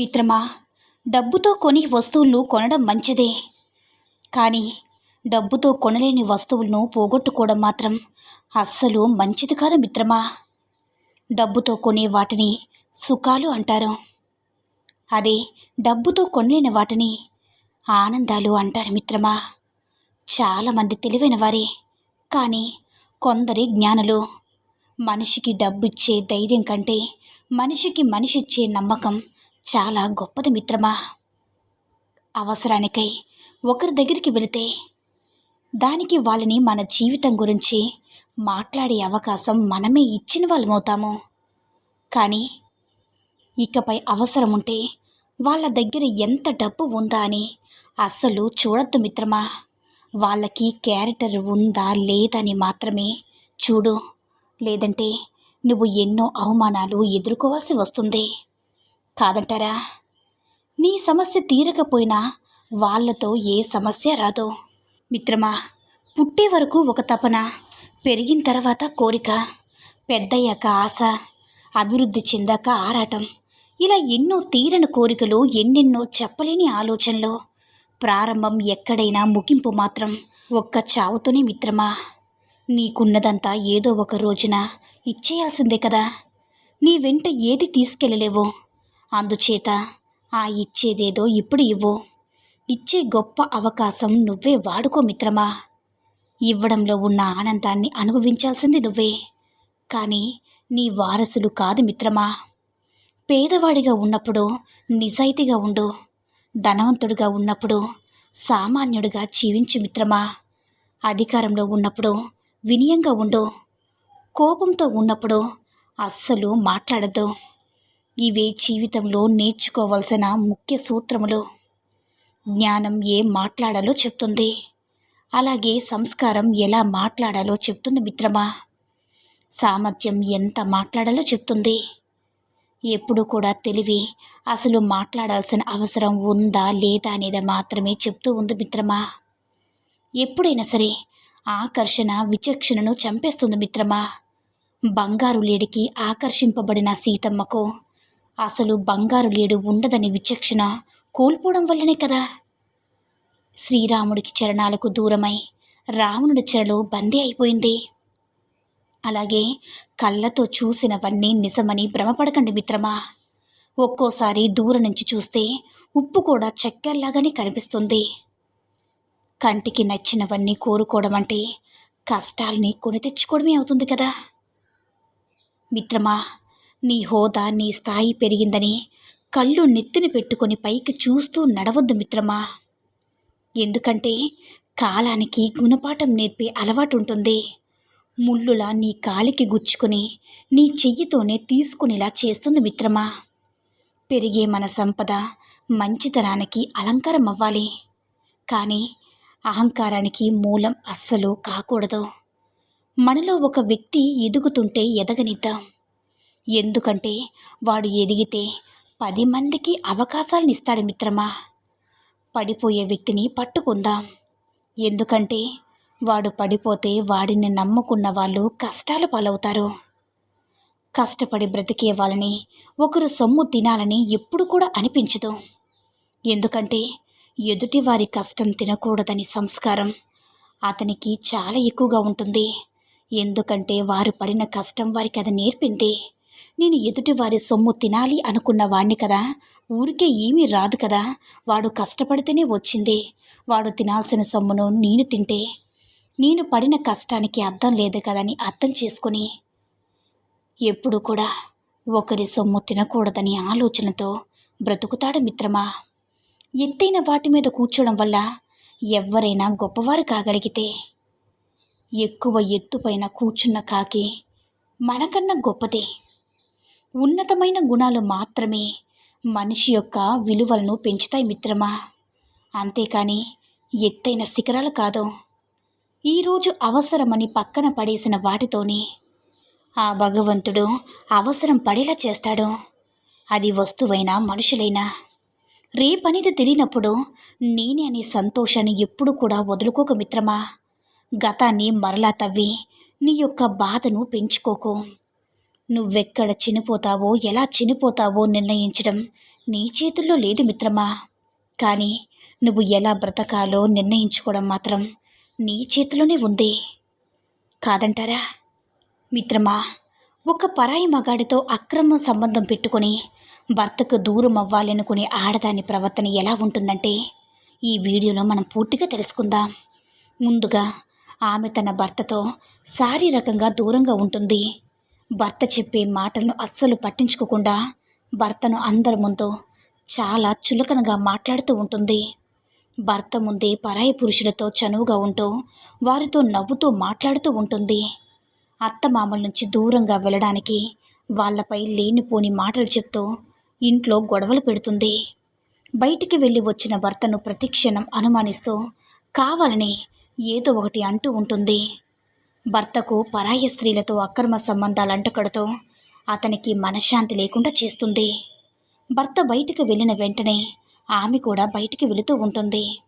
మిత్రమా డబ్బుతో కొని వస్తువులను కొనడం మంచిదే. కానీ డబ్బుతో కొనలేని వస్తువులను పోగొట్టుకోవడం మాత్రం అస్సలు మంచిది కాదు మిత్రమా. డబ్బుతో కొనే వాటిని సుఖాలు అంటారు. అదే డబ్బుతో కొనలేని వాటిని ఆనందాలు అంటారు మిత్రమా. చాలామంది తెలివైన వారే కానీ కొందరి జ్ఞానులు మనిషికి డబ్బిచ్చే ధైర్యం కంటే మనిషికి మనిషిచ్చే నమ్మకం చాలా గొప్పది మిత్రమా. అవసరానికై ఒకరి దగ్గరికి వెళితే దానికి వాళ్ళని మన జీవితం గురించి మాట్లాడే అవకాశం మనమే ఇచ్చిన వాళ్ళమవుతాము. కానీ ఇకపై అవసరం ఉంటే వాళ్ళ దగ్గర ఎంత డబ్బు ఉందా అని అస్సలు చూడొద్దు మిత్రమా. వాళ్ళకి క్యారెక్టర్ ఉందా లేదని మాత్రమే చూడు. లేదంటే నువ్వు ఎన్నో అవమానాలు ఎదుర్కోవాల్సి వస్తుంది. కాదంటారా? నీ సమస్య తీరకపోయినా వాళ్ళతో ఏ సమస్య రాదు. మిత్రమా పుట్టే వరకు ఒక తపన పెరిగిన తర్వాత కోరిక పెద్దయ్యాక ఆశ అభివృద్ధి చెందాక ఆరాటం. ఇలా ఎన్నో తీరని కోరికలు ఎన్నెన్నో చెప్పలేని ఆలోచనలు. ప్రారంభం ఎక్కడైనా ముగింపు మాత్రం ఒక్క చావుతోనే మిత్రమా. నీకున్నదంతా ఏదో ఒక రోజున ఇచ్చేయాల్సిందే కదా. నీ వెంట ఏది తీసుకెళ్ళలేవో అందుచేత ఆ ఇచ్చేదేదో ఇప్పుడు ఇవ్వు. ఇచ్చే గొప్ప అవకాశం నువ్వే వాడుకో మిత్రమా. ఇవ్వడంలో ఉన్న ఆనందాన్ని అనుభవించాల్సింది నువ్వే. కానీ నీ వారసులు కాదు మిత్రమా. పేదవాడిగా ఉన్నప్పుడు నిజాయితీగా ఉండు. ధనవంతుడిగా ఉన్నప్పుడు సామాన్యుడిగా జీవించు మిత్రమా. అధికారంలో ఉన్నప్పుడు వినయంగా ఉండు. కోపంతో ఉన్నప్పుడు అస్సలు మాట్లాడద్దు. ఇవే జీవితంలో నేర్చుకోవలసిన ముఖ్య సూత్రములు. జ్ఞానం ఏం మాట్లాడాలో చెప్తుంది. అలాగే సంస్కారం ఎలా మాట్లాడాలో చెప్తుంది మిత్రమా. సామర్థ్యం ఎంత మాట్లాడాలో చెప్తుంది. ఎప్పుడు కూడా తెలివి అసలు మాట్లాడాల్సిన అవసరం ఉందా లేదా అనేది మాత్రమే చెప్తూ ఉంది మిత్రమా. ఎప్పుడైనా సరే ఆకర్షణ విచక్షణను చంపేస్తుంది మిత్రమా. బంగారు లేడికి ఆకర్షింపబడిన సీతమ్మకు అసలు బంగారు లేడు ఉండదని విచక్షణ కోల్పోవడం వల్లనే కదా. శ్రీరాముడికి చరణాలకు దూరమై రావణుడి చెరలో బందీ అయిపోయింది. అలాగే కళ్ళతో చూసినవన్నీ నిజమని భ్రమపడకండి మిత్రమా. ఒక్కోసారి దూరం నుంచి చూస్తే ఉప్పు కూడా చక్కెరలాగానే కనిపిస్తుంది. కంటికి నచ్చినవన్నీ కోరుకోవడం అంటే కష్టాల్ని కొని తెచ్చుకోవడమే అవుతుంది కదా. మిత్రమా నీ హోదా నీ స్థాయి పెరిగిందని కళ్ళు నెత్తిన పెట్టుకొని పైకి చూస్తూ నడవద్దు మిత్రమా. ఎందుకంటే కాలానికి గుణపాఠం నేర్పే అలవాటు ఉంటుంది ముళ్ళులా నీ కాలికి గుచ్చుకుని నీ చెయ్యితోనే తీసుకునేలా చేస్తుంది మిత్రమా. పెరిగే మన సంపద మంచితనానికి అలంకారం అవ్వాలి కానీ అహంకారానికి మూలం అస్సలు కాకూడదు. మనలో ఒక వ్యక్తి ఎదుగుతుంటే ఎదగనిద్దాం. ఎందుకంటే వాడు ఎదిగితే పది మందికి అవకాశాలను ఇస్తాడు మిత్రమా. పడిపోయే వ్యక్తిని పట్టుకుందాం. ఎందుకంటే వాడు పడిపోతే వాడిని నమ్ముకున్న వాళ్ళు కష్టాలు పాలవుతారు. కష్టపడి బ్రతికే వాళ్ళని ఒకరు సొమ్ము తినాలని ఎప్పుడు కూడా అనిపించదు. ఎందుకంటే ఎదుటివారి కష్టం తినకూడదని సంస్కారం అతనికి చాలా ఎక్కువగా ఉంటుంది. ఎందుకంటే వారు పడిన కష్టం వారికి అది నేర్పింది. నేను ఎదుటివారి సొమ్ము తినాలి అనుకున్న వాణ్ణి కదా. ఊరికే ఏమీ రాదు కదా. వాడు కష్టపడితేనే వచ్చింది. వాడు తినాల్సిన సొమ్మును నేను తింటే. నేను పడిన కష్టానికి అర్థం లేదు కదని అర్థం చేసుకొని. ఎప్పుడు కూడా ఒకరి సొమ్ము తినకూడదని ఆలోచనతో బ్రతుకుతాడు మిత్రమా? ఎత్తైన వాటి మీద కూర్చోడం వల్ల ఎవరైనా గొప్పవారు కాగలిగితే. ఎక్కువ ఎత్తుపైన కూర్చున్న కాకి మనకన్నా గొప్పదే. ఉన్నతమైన గుణాలు మాత్రమే మనిషి యొక్క విలువలను పెంచుతాయి మిత్రమా? అంతేకాని ఎత్తైన శిఖరాలు కాదు. ఈరోజు అవసరమని పక్కన పడేసిన వాటితోనే ఆ భగవంతుడు అవసరం పడేలా చేస్తాడు. అది వస్తువైనా మనుషులైనా. రేపనేది తెలియనప్పుడు నేనే అనే సంతోషాన్ని ఎప్పుడు కూడా వదులుకోక మిత్రమా? గతాన్ని మరలా తవ్వి నీ యొక్క బాధను పెంచుకోకు. నువ్వెక్కడ చనిపోతావో ఎలా చనిపోతావో నిర్ణయించడం నీ చేతుల్లో లేదు మిత్రమా. కానీ నువ్వు ఎలా బ్రతకాలో నిర్ణయించుకోవడం మాత్రం నీ చేతిలోనే ఉంది. కాదంటారా? మిత్రమా ఒక పరాయి మగాడితో అక్రమ సంబంధం పెట్టుకొని భర్తకు దూరం అవ్వాలనుకునే ఆడదాని ప్రవర్తన ఎలా ఉంటుందంటే ఈ వీడియోలో మనం పూర్తిగా తెలుసుకుందాం. ముందుగా ఆమె తన భర్తతో శారీరకంగా దూరంగా ఉంటుంది. భర్త చెప్పే మాటలను అస్సలు పట్టించుకోకుండా భర్తను అందరి ముందు చాలా చులకనగా మాట్లాడుతూ ఉంటుంది. భర్త ముందే పరాయి పురుషులతో చనువుగా ఉంటూ వారితో నవ్వుతూ మాట్లాడుతూ ఉంటుంది. అత్తమామల నుంచి దూరంగా వెళ్ళడానికి వాళ్ళపై లేనిపోని మాటలు చెప్తూ ఇంట్లో గొడవలు పెడుతుంది. బయటికి వెళ్ళి వచ్చిన భర్తను ప్రతిక్షణం అనుమానిస్తూ కావాలని ఏదో ఒకటి అంటూ ఉంటుంది. భర్తకు పరాయ స్త్రీలతో అక్రమ సంబంధాలు అంటకడుతూ అతనికి మనశ్శాంతి లేకుండా చేస్తుంది. భర్త బయటకు వెళ్ళిన వెంటనే ఆమె కూడా బయటికి వెళుతూ ఉంటుంది.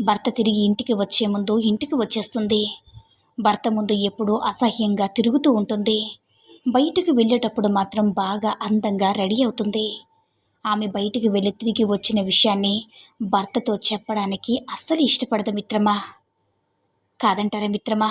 భర్త తిరిగి ఇంటికి వచ్చే ముందు ఇంటికి వచ్చేస్తుంది. భర్త ముందు ఎప్పుడూ అసహ్యంగా తిరుగుతూ ఉంటుంది. బయటకు వెళ్ళేటప్పుడు మాత్రం బాగా అందంగా రెడీ అవుతుంది. ఆమె బయటికి వెళ్ళి తిరిగి వచ్చిన విషయాన్ని భర్తతో చెప్పడానికి అస్సలు ఇష్టపడదు మిత్రమా? కాదంటారా మిత్రమా?